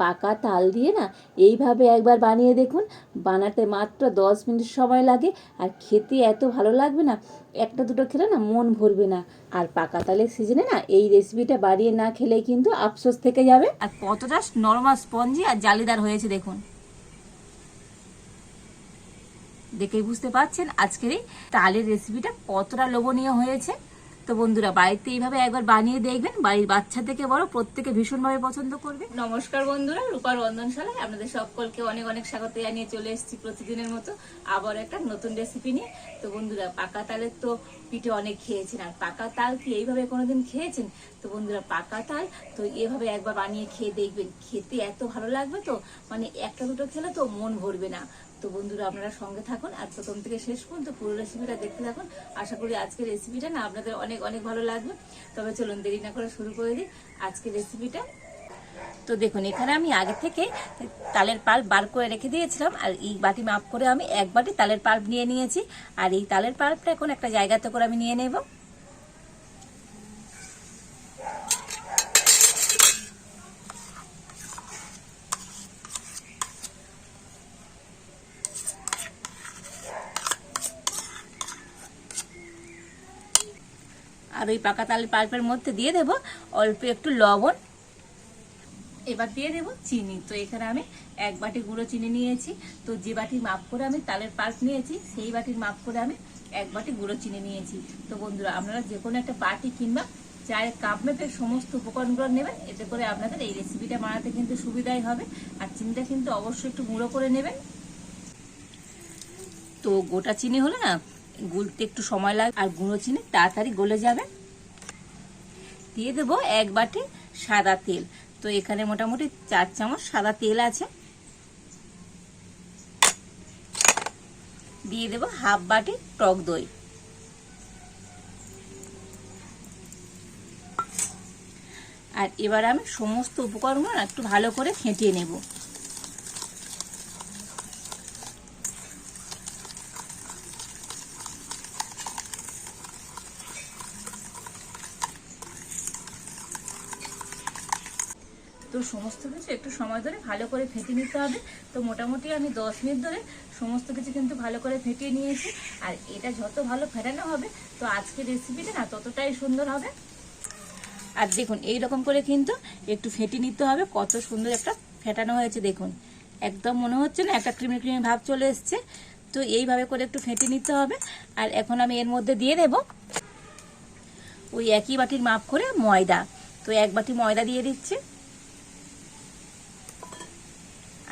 পাকা তাল দিয়ে না এইভাবে একবার বানিয়ে দেখুন। বানাতে মাত্র দশ মিনিট সময় লাগে আর খেতে এত ভালো লাগবে না, একটা দুটো খেলে না মন ভরবে না। আর পাকা তালের সিজনে না এই রেসিপিটা বাড়িয়ে না খেলে কিন্তু আফসোস থেকে যাবে। আর কতটা নরমাল স্পঞ্জি আর জালিদার হয়েছে দেখুন। দেখেই বুঝতে পারছেন আজকের এই তালের রেসিপিটা কতটা লোভনীয় হয়েছে। তো বন্ধুরা, বাড়িতে এইভাবে একবার বানিয়ে দেখবেন। বাড়ির বাচ্চা থেকে বড় প্রত্যেকে ভীষণভাবে পছন্দ করবে। নমস্কার বন্ধুরা, রূপার রন্ধনশালায় আপনাদের সকলকে অনেক অনেক স্বাগত জানিয়ে চলে এসেছি প্রতিদিনের মতো আবার একটা নতুন রেসিপি নিয়ে। তো বন্ধুরা, পাকা তালের তো পিঠে অনেক খেয়েছেন, আর পাকা তাল কি এইভাবে কোনোদিন খেয়েছেন? তো বন্ধুরা, পাকা তাল তো এভাবে একবার বানিয়ে খেয়ে দেখবেন। খেতে এত ভালো লাগবে তো মানে একটা দুটো খেলে তো মন ভরবে না। তো বন্ধুরা আপনারা সঙ্গে থাকুন। আর প্রথম থেকে শেষ পর্যন্ত পুরো রেসিপিটা দেখতে থাকুন। আশা করি আজকের রেসিপিটা না আপনাদের অনেক অনেক ভালো লাগবে। তবে চলুন দেরি না করে শুরু করে দিই আজকের রেসিপিটা তো দেখুন, এখানে আমি আগে থেকে তালের পাল্প বার করে রেখে দিয়েছিলাম। আর এই বাটি মাপ করে আমি এক বাটি তালের পাল্প নিয়ে নিয়েছি। আর এই তালের পাল্পটা এখন একটা জায়গাতে করে আমি নিয়ে নেব। আর ওই পাকা তালের পাল্পের মধ্যে দিয়ে দেব অল্প একটু লবণ। এবার দিয়ে দেবো চিনি। তো এখানে আমি এক বাটি গুঁড়ো চিনি নিয়েছি। তো যে বাটির মাপ করে আমি তালের পাল্প নিয়েছি, সেই বাটির মাপ করে আমি এক বাটি গুঁড়ো চিনি নিয়েছি। তো বন্ধুরা, আপনারা যে কোনো একটা বাটি কিংবা চায়ের কাপ মেপে সমস্ত উপকরণগুলো নেবেন। এতে করে আপনাদের এই রেসিপিটা বানাতে কিন্তু সুবিধাই হবে। আর চিনিটা কিন্তু অবশ্যই একটু গুঁড়ো করে নেবেন। তো গোটা চিনি হলে না? গুলতে একটু সময় লাগে আর গুঁড়ো চিনি তাড়াতাড়ি গলে যাবে। দিয়ে দেবো এক বাটি সাদা তেল। তো এখানে মোটামুটি চার চামচ সাদা তেল আছে। দিয়ে দেবো হাফ বাটি টক দই। আর এবার আমি সমস্ত উপকরণ একটু ভালো করে ফেটিয়ে নেব। তো সমস্ত কিছু একটু সময় ধরে ভালো করে ফেটে নিতে হবে। তো মোটামুটি আমি দশ মিনিট ধরে সমস্ত কিছু কিন্তু ভালো করে ফেটিয়ে নিয়েছি। আর এটা যত ভালো ফেটানো হবে, তো আজকের রেসিপিটা না ততটাই সুন্দর হবে। আর দেখুন এই রকম করে কিন্তু একটু ফেটে নিতে হবে। কত সুন্দর একটা ফেটানো হয়েছে, দেখুন। একদম মনে হচ্ছে না একটা ক্রিমি ক্রিমি ভাব চলে এসছে। তো এইভাবে করে একটু ফেটে নিতে হবে। আর এখন আমি এর মধ্যে দিয়ে দেব ওই একই বাটির মাপ করে ময়দা। তো এক বাটি ময়দা দিয়ে দিচ্ছি।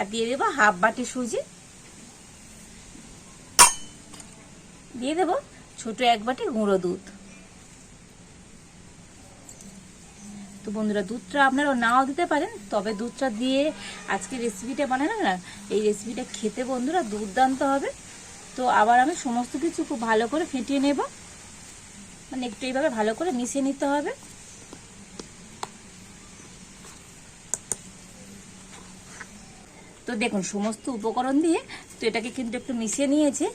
আর দিয়ে দেবো হাফ বাটি সুজি। দিয়ে দেবো ছোট এক বাটি গুঁড়ো দুধ। তো বন্ধুরা, দুধটা আপনারা নাও দিতে পারেন, তবে দুধটা দিয়ে আজকে রেসিপিটা বানানো না, এই রেসিপিটা খেতে বন্ধুরা দুর্দান্ত হবে। তো আবার আমি সমস্ত কিছু খুব ভালো করে ফেটিয়ে নেব। মানে একটু এইভাবে ভালো করে মিশিয়ে নিতে হবে। তো দেখুন, সমস্ত উপকরণ দিয়ে তো এটাকে কিন্তু একটু মিশিয়ে নিয়েছে।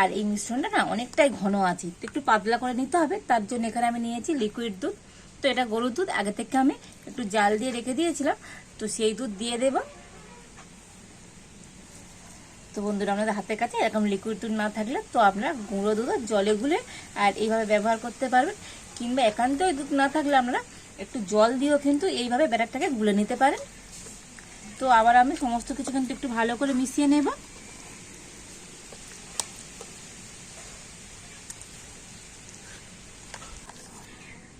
আর এই মিশ্রণটা না অনেকটাই ঘন আছে। তো একটু পাতলা করে নিতে হবে। তার জন্য এখানে আমি নিয়েছি লিকুইড দুধ। তো এটা গরুর দুধ। আগে থেকে আমি একটু জাল দিয়ে রেখে দিয়েছিলাম। তো সেই দুধ দিয়ে দেব। তো বন্ধুরা আপনাদের হাতের কাছে এরকম লিকুইড দুধ না থাকলে তো আপনারা গুঁড়ো দুধ জলে গুলে আর এইভাবে ব্যবহার করতে পারবেন। কিংবা একান্তই দুধ না থাকলে আমরা একটু জল দিয়েও কিন্তু এইভাবে ব্যাটারটাকে গুলে নিতে পারেন। তো আবার আমি সমস্ত কিছু কিন্তু একটু ভালো করে মিশিয়ে নেব।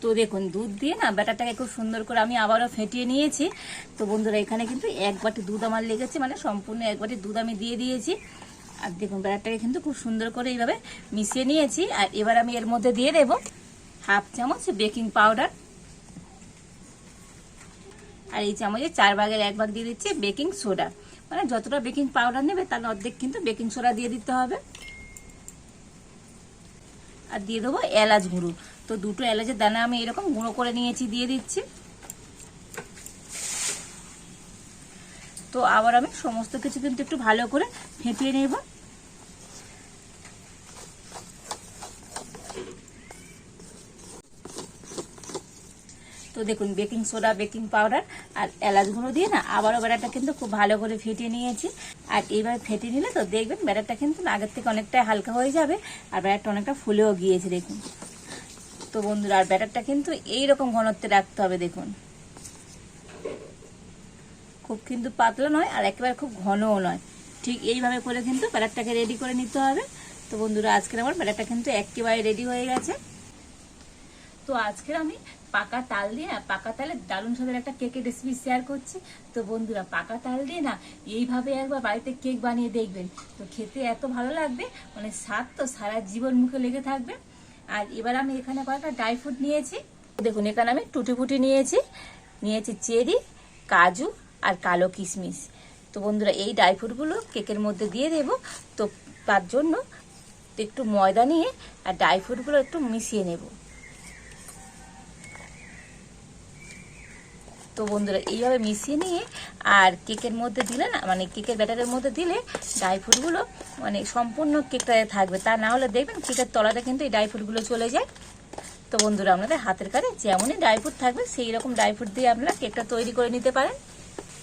তো দেখুন, দুধ দিয়ে না ব্যাটারটাকে খুব সুন্দর করে আমি আবারও ফেটিয়ে নিয়েছি। তো বন্ধুরা, এখানে কিন্তু এক বাটি দুধ আমার লেগেছে মানে সম্পূর্ণ এক বাটি দুধ আমি দিয়ে দিয়েছি। আর দেখুন, ব্যাটারটাকে কিন্তু খুব সুন্দর করে এইভাবে মিশিয়ে নিয়েছি। আর এবার আমি এর মধ্যে দিয়ে দেব হাফ চামচ বেকিং পাউডার। আর এই চামচে চার ভাগের এক ভাগ দিয়ে দিচ্ছি বেকিং সোডা। মানে যতটা বেকিং পাউডার নেবে তার অর্ধেক কিন্তু বেকিং সোডা দিয়ে দিতে হবে। আর দিয়ে দেবো এলাচ গুঁড়ো। তো দুটো এলাচের দানা আমি এরকম গুঁড়ো করে নিয়েছি, দিয়ে দিচ্ছি। তো আবার আমি সমস্ত কিছু কিন্তু একটু ভালো করে ফেটিয়ে নেব। তো দেখুন বেকিং সোডা বেকিং পাউডার আর এলাচ গুঁড়ো দিয়ে না আবারও ব্যাটারটা কিন্তু খুব ভালো করে ফেটিয়ে নিয়েছি। আর এইভাবে ফেটিয়ে নিলে তো দেখবেন ব্যাটারটা কিন্তু আগের থেকে অনেকটাই হালকা হয়ে যাবে আর ব্যাটারটা অনেকটা ফুলেও গিয়েছে, দেখুন। তো বন্ধুরা, আর ব্যাটারটা কিন্তু এইরকম ঘনত্বে রাখতে হবে, দেখুন। খুব কিন্তু পাতলা নয় আর একেবারে খুব ঘনও নয়। ঠিক এইভাবে করে কিন্তু ব্যাটারটাকে রেডি করে নিতে হবে। তো বন্ধুরা, আজকের আমার ব্যাটারটা কিন্তু একেবারে রেডি হয়ে গেছে। তো আজকের আমি পাকা তাল দিয়ে পাকা তালের দারুণ স্বাদের একটা কেকের রেসিপি শেয়ার করছি। তো বন্ধুরা, পাকা তাল দিয়ে না, এইভাবে একবার বাড়িতে কেক বানিয়ে দেখবেন। তো খেতে এত ভালো লাগবে মানে স্বাদ তো সারা জীবন মুখে লেগে থাকবে। আর এবার আমি এখানে কয়েকটা ড্রাই ফ্রুট নিয়েছি। দেখুন, এখানে আমি টুটি ফুটি নিয়েছি নিয়েছি চেরি, কাজু আর কালো কিশমিশ। তো বন্ধুরা, এই ড্রাই ফ্রুটগুলো কেকের মধ্যে দিয়ে দেব। তো তার জন্য একটু ময়দা নিয়ে আর ড্রাই ফ্রুটগুলো একটু মিশিয়ে নেব। তো বন্ধুরা, এইভাবে মিশিয়ে নিয়ে আর কেকের মধ্যে দিলে না মানে কেকের ব্যাটারের মধ্যে দিলে ড্রাই ফ্রুটগুলো মানে সম্পূর্ণ কেকটাতে থাকবে। তা না হলে দেখবেন কেকের তলাতে কিন্তু এই ড্রাই ফ্রুটগুলো চলে যায়। তো বন্ধুরা আপনাদের হাতের কাছে যেমনই ড্রাই ফ্রুট থাকবে, সেই রকম ড্রাই ফ্রুট দিয়ে আপনারা কেকটা তৈরি করে নিতে পারেন।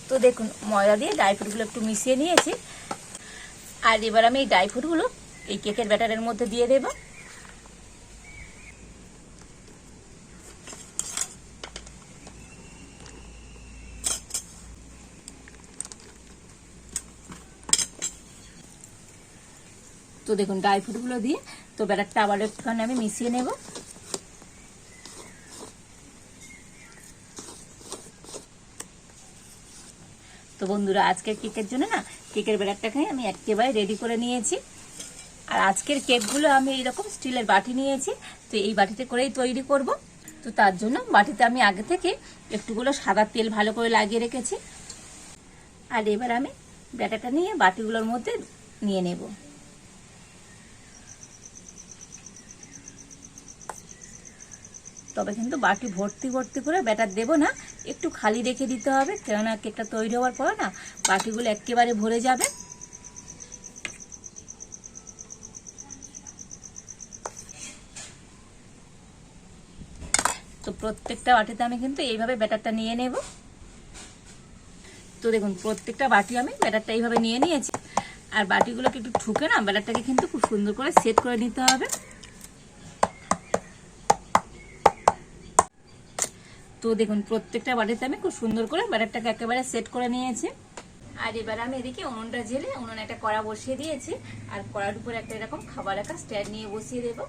তো দেখুন, ময়দা দিয়ে ড্রাই ফ্রুটগুলো একটু মিশিয়ে নিয়েছি। আর এবার আমি এই ড্রাই ফ্রুটগুলো এই কেকের ব্যাটারের মধ্যে দিয়ে দেবো। তো দেখুন ড্রাই ফ্রুটগুলো দিয়ে তো ব্যাটারটা আবার একটুখানি আমি মিশিয়ে নেব। তো বন্ধুরা, আজকের কেকের জন্য না, কেকের ব্যাটারটাকে আমি একেবারে রেডি করে নিয়েছি। আর আজকের কেকগুলো আমি এইরকম স্টিলের বাটি নিয়েছি, তো এই বাটিতে করেই তৈরি করব। তো তার জন্য বাটিতে আমি আগে থেকে একটুগুলো সাদা তেল ভালো করে লাগিয়ে রেখেছি। আর এবার আমি ব্যাটারটা নিয়ে বাটিগুলোর মধ্যে নিয়ে নেব। তবে কিন্তু বাটি ভর্তি ভর্তি করে ব্যাটার দেবো না। একটু খালি রেখে দিতে হবে, কেননা কেকটা তৈরি হওয়ার পরে না বাটিগুলো একেবারে ভরে যাবে। তো প্রত্যেকটা বাটিতে আমি কিন্তু এইভাবে ব্যাটারটা নিয়ে নেব। তো দেখুন, প্রত্যেকটা বাটি আমি ব্যাটারটা এইভাবে নিয়ে নিয়েছি। আর বাটিগুলোকে একটু ঠুকে না, ব্যাটারটাকে কিন্তু খুব সুন্দর করে সেট করে নিতে হবে। তো দেখুন, প্রত্যেকটা বাটিতে আমি খুব সুন্দর করে ব্যাটারটাকে একেবারে সেট করে নিয়েছি। আর এবার আমি এদিকে উনুনটা জেলে উনুনে একটা কড়া বসিয়ে দিয়েছি। আর কড়ার উপরে একটা এরকম খাবার রাখা স্ট্যান্ড নিয়ে বসিয়ে দেব।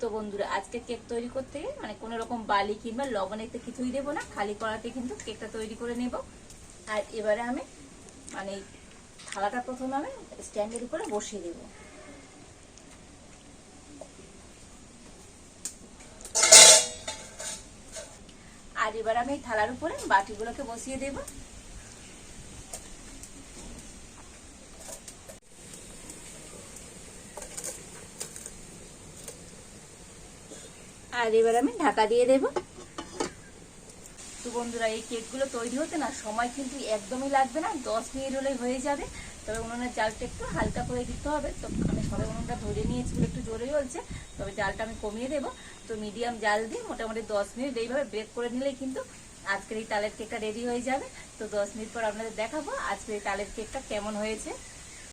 তো বন্ধুরা, আজকে কেক তৈরি করতে মানে কোনো রকম বালি কিংবা লবণেতে কিছুই দেবো না। খালি কড়াতে কিন্তু কেকটা তৈরি করে নেব। আর এবারে আমি মানে থালাটা প্রথমে আমি স্ট্যান্ডের উপরে বসিয়ে দেবো। আর এবার আমি এই থালার উপরে বাটিগুলোকে বসিয়ে দেব। আর এবার আমি ঢাকা দিয়ে দেব। বন্ধুরা, এই কেকগুলো তৈরি হতে না সময় কিন্তু একদমই লাগবে না, দশ মিনিট হলেই হয়ে যাবে। তবে উনুনের জালটা একটু হালকা করে দিতে হবে। তো আমি সবাই উনুনটা ধরে নিয়েছি বলে একটু জোরে চলছে তবে জালটা আমি কমিয়ে দেবো। তো মিডিয়াম জাল দিয়ে মোটামুটি দশ মিনিট এইভাবে ব্রেক করে নিলেই কিন্তু আজকের এই তালের কেকটা রেডি হয়ে যাবে। তো দশ মিনিট পর আপনাদের দেখাবো আজকের এই তালের কেকটা কেমন হয়েছে।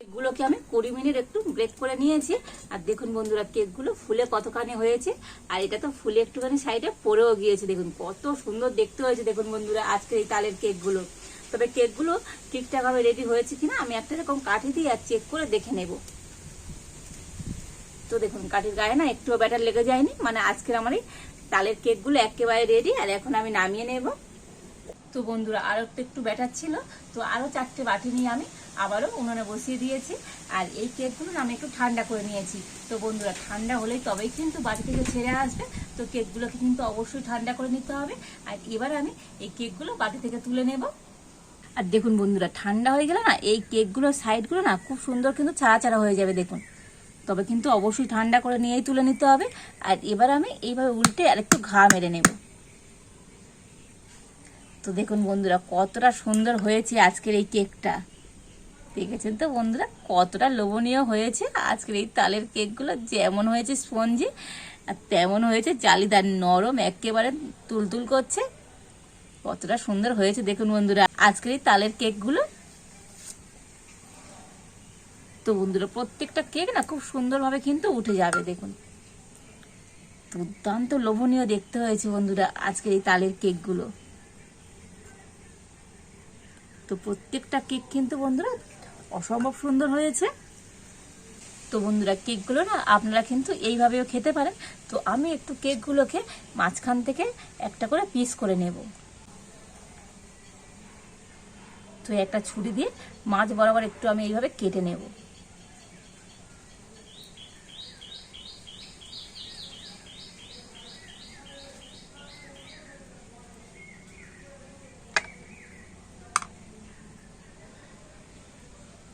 এগুলোকে আমি কুড়ি মিনিট একটু ব্রেক করে নিয়েছি। আর দেখুন বন্ধুরা, কেকগুলো ফুলে কতখানি হয়েছে। আর এটা তো ফুলে একটুখানি সাইডে পড়েও গিয়েছে। দেখুন কত সুন্দর দেখতে হয়েছে। দেখুন বন্ধুরা, আজকের এই তালের কেকগুলো। তবে কেকগুলো ঠিকঠাকভাবে রেডি হয়েছে কিনা, আমি একটা এরকম কাঠি দিয়ে আর চেক করে দেখে নেব। তো দেখুন, কাঠির গায়ে না একটুও ব্যাটার লেগে যায়নি। মানে আজকের আমার এই তালের কেকগুলো একেবারে রেডি আর এখন আমি নামিয়ে নেব। তো বন্ধুরা আরও একটু একটু ব্যাটার ছিল, তো আরও চারটে বাটি নিয়ে আমি আবারও উনুনে বসিয়ে দিয়েছি। আর এই কেকগুলো আমি একটু ঠান্ডা করে নিয়েছি। তো বন্ধুরা, ঠান্ডা হলেই তবেই কিন্তু বাড়ি থেকে ছেড়ে আসবে। তো কেকগুলোকে কিন্তু অবশ্যই ঠান্ডা করে নিতে হবে। আর এবার আমি এই কেকগুলো বাটি থেকে তুলে নেব। আর দেখুন বন্ধুরা, ঠান্ডা হয়ে গেলে না এই কেকগুলোর সাইডগুলো না খুব সুন্দর কিন্তু ছাড়া ছাড়া হয়ে যাবে দেখুন। তবে কিন্তু অবশ্যই ঠান্ডা করে নিয়েই তুলে নিতে হবে। আর এবার আমি এইভাবে উল্টে আর একটু ঘা মেরে নেব। তো দেখুন বন্ধুরা, কতটা সুন্দর হয়েছে আজকের এই কেকটা। দেখেছেন তো বন্ধুরা, কতটা লোভনীয় হয়েছে আজকের এই তালের কেকগুলো, যেমন হয়েছে স্পঞ্জি আর তেমন হয়েছে জালিদার, নরম, একেবারে তুলতুল করছে। কতটা সুন্দর হয়েছে দেখুন বন্ধুরা, আজকের এই তালের কেকগুলো। তো বন্ধুরা, প্রত্যেকটা কেক না খুব সুন্দরভাবে কিন্তু উঠে যাবে দেখুন। দুর্দান্ত লোভনীয় দেখতে হয়েছে বন্ধুরা আজকের এই তালের কেকগুলো। তো প্রত্যেকটা কেক কিন্তু বন্ধুরা অসম্ভব সুন্দর হয়েছে। তো বন্ধুরা কেকগুলো না আপনারা কিন্তু এইভাবেও খেতে পারেন। তো আমি একটু কেকগুলোকে মাঝখান থেকে একটা করে পিস করে নেব। তো একটা ছুরি দিয়ে মাছ বরাবর একটু আমি এইভাবে কেটে নেব।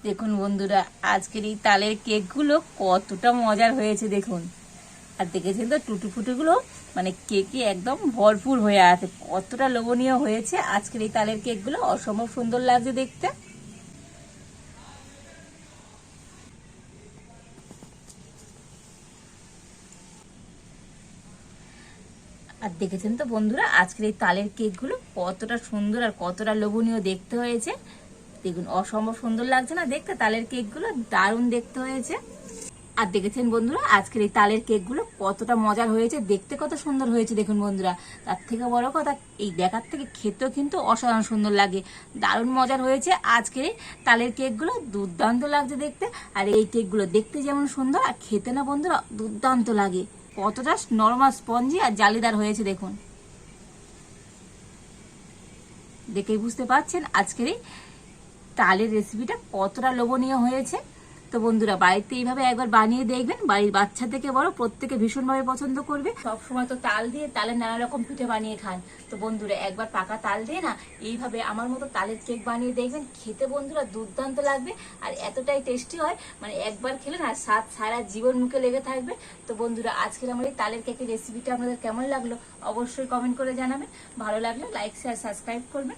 দেখুন বন্ধুরা, আজকের এই তালের কেকগুলো কতটা মজার হয়েছে দেখুন। আর দেখেছেন তো টুটু ফুটুগুলো মানে কেকে একদম ভরপুর হয়ে আছে। কতটা লোভনীয় হয়েছে আজকের এই তালের কেকগুলো, অসম্ভব সুন্দর লাগছে দেখতে। আর দেখেছেন তো বন্ধুরা, আজকের এই তালের কেকগুলো কতটা সুন্দর আর কতটা লোভনীয় দেখতে হয়েছে। দেখুন, অসম্ভব সুন্দর লাগছে না? দেখতে তালের কেকগুলো দারুণ দেখতে হয়েছে। আর দেখেছেন বন্ধুরা, আজকের এই তালের কেকগুলো কতটা মজার হয়েছে, দেখতে কত সুন্দর হয়েছে, দেখুন বন্ধুরা। তার থেকে বড় কথা, এই দেখার থেকে খেতেও কিন্তু অসাধারণ সুন্দর লাগে, দারুণ মজার হয়েছে আজকের এই তালের কেকগুলো, দুর্দান্ত লাগছে দেখতে। আর এই কেকগুলো দেখতে যেমন সুন্দর, আর খেতে না বন্ধুরা, দুর্দান্ত লাগে। কতটা নরমাল স্পঞ্জি আর জালিদার হয়েছে, দেখুন। দেখেই বুঝতে পারছেন আজকের এই তালের রেসিপিটা কতটা লোভনীয় হয়েছে। তো বন্ধুরা, বাড়িতে এইভাবে একবার বানিয়ে দেখবেন, বাড়ির বাচ্চা থেকে বড় প্রত্যেকে ভীষণভাবে পছন্দ করবে। সব সময় তো তাল দিয়ে তালের নানা রকম পিঠে বানিয়ে খান। তো বন্ধুরা, একবার পাকা তাল দিয়ে না, এইভাবে আমার মতো তালের কেক বানিয়ে দেখবেন, খেতে বন্ধুরা দুর্দান্ত লাগবে আর এতটাই টেস্টি হয়। মানে একবার খেলে না, স্বাদ সারা জীবন মুখে লেগে থাকবে। তো বন্ধুরা, আজকের আমার এই তালের কেকের রেসিপিটা আপনাদের কেমন লাগল অবশ্যই কমেন্ট করে জানাবেন। ভালো লাগলে লাইক শেয়ার সাবস্ক্রাইব করবেন।